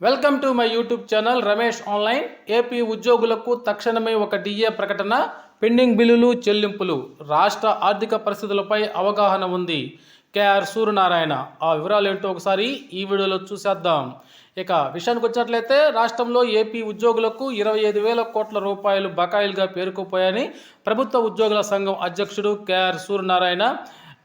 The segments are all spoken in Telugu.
Welcome to my YouTube channel Ramesh online. AP ఉద్యోగులకు తక్షణమే ఒక డిఏ ప్రకటన పెండింగ్ బిల్లులు చెల్లింపులు. రాష్ట్ర ఆర్థిక పరిస్థితులపై అవగాహన ఉంది. కేఆర్ సూర్యనారాయణ. ఆ వివరాలు ఏంటో ఒకసారి ఈ వీడియోలో చూసేద్దాం. ఇక విషయానికి వచ్చినట్లయితే రాష్ట్రంలో ఏపీ ఉద్యోగులకు ఇరవై ఐదు వేల కోట్ల రూపాయలు బకాయిలుగా పేరుకుపోయాయని ప్రభుత్వ ఉద్యోగుల సంఘం అధ్యక్షుడు కేఆర్ సూర్యనారాయణ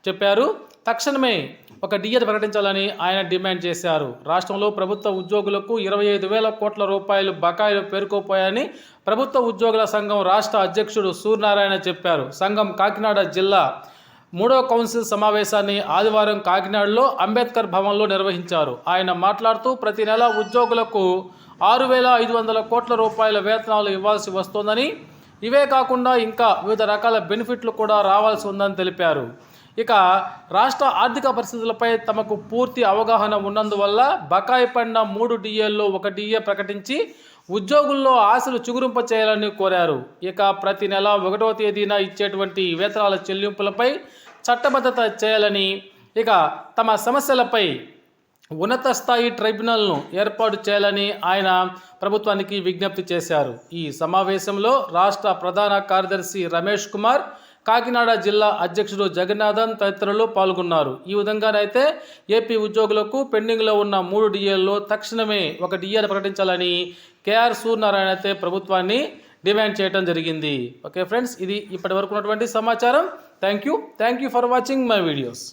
చెప్పారు. తక్షణమే ఒక డిఎట్ ప్రకటించాలని ఆయన డిమాండ్ చేశారు. రాష్ట్రంలో ప్రభుత్వ ఉద్యోగులకు ఇరవై ఐదు వేల కోట్ల రూపాయలు బకాయిలు పేరుకోపోయాయని ప్రభుత్వ ఉద్యోగుల సంఘం రాష్ట్ర అధ్యక్షుడు సూర్యనారాయణ చెప్పారు. సంఘం కాకినాడ జిల్లా మూడో కౌన్సిల్ సమావేశాన్ని ఆదివారం కాకినాడలో అంబేద్కర్ భవన్లో నిర్వహించారు. ఆయన మాట్లాడుతూ ప్రతి నెల ఉద్యోగులకు ఆరు వేల ఐదు వందల కోట్ల రూపాయల వేతనాలు ఇవ్వాల్సి వస్తోందని. ఇవే కాకుండా ఇంకా వివిధ రకాల బెనిఫిట్లు కూడా రావాల్సి ఉందని తెలిపారు. ఇక రాష్ట్ర ఆర్థిక పరిస్థితులపై తమకు పూర్తి అవగాహన ఉన్నందువల్ల బకాయి పడిన మూడు డిఏల్లో ఒక డిఏ ప్రకటించి ఉద్యోగుల్లో ఆశలు చిగురింప చేయాలని కోరారు. ఇక ప్రతి నెల ఒకటవ తేదీన ఇచ్చేటువంటి వేతనాల చెల్లింపులపై చట్టబద్ధత చేయాలని ఇక తమ సమస్యలపై ఉన్నత స్థాయి ట్రైబ్యునల్ను ఏర్పాటు చేయాలని ఆయన ప్రభుత్వానికి విజ్ఞప్తి చేశారు. ఈ సమావేశంలో రాష్ట్ర ప్రధాన కార్యదర్శి రమేష్ కుమార్ కాకినాడ జిల్లా అధ్యక్షుడు జగన్నాథన్ తదితరులు పాల్గొన్నారు. ఈ విధంగానైతే ఏపీ ఉద్యోగులకు పెండింగ్లో ఉన్న మూడు డిఏల్లో తక్షణమే ఒక డిఏను ప్రకటించాలని కేఆర్ సూర్యనారాయణ అయితే ప్రభుత్వాన్ని డిమాండ్ చేయడం జరిగింది. ఓకే ఫ్రెండ్స్ ఇది ఇప్పటి వరకు ఉన్నటువంటి సమాచారం. Thank you thank you for watching my videos.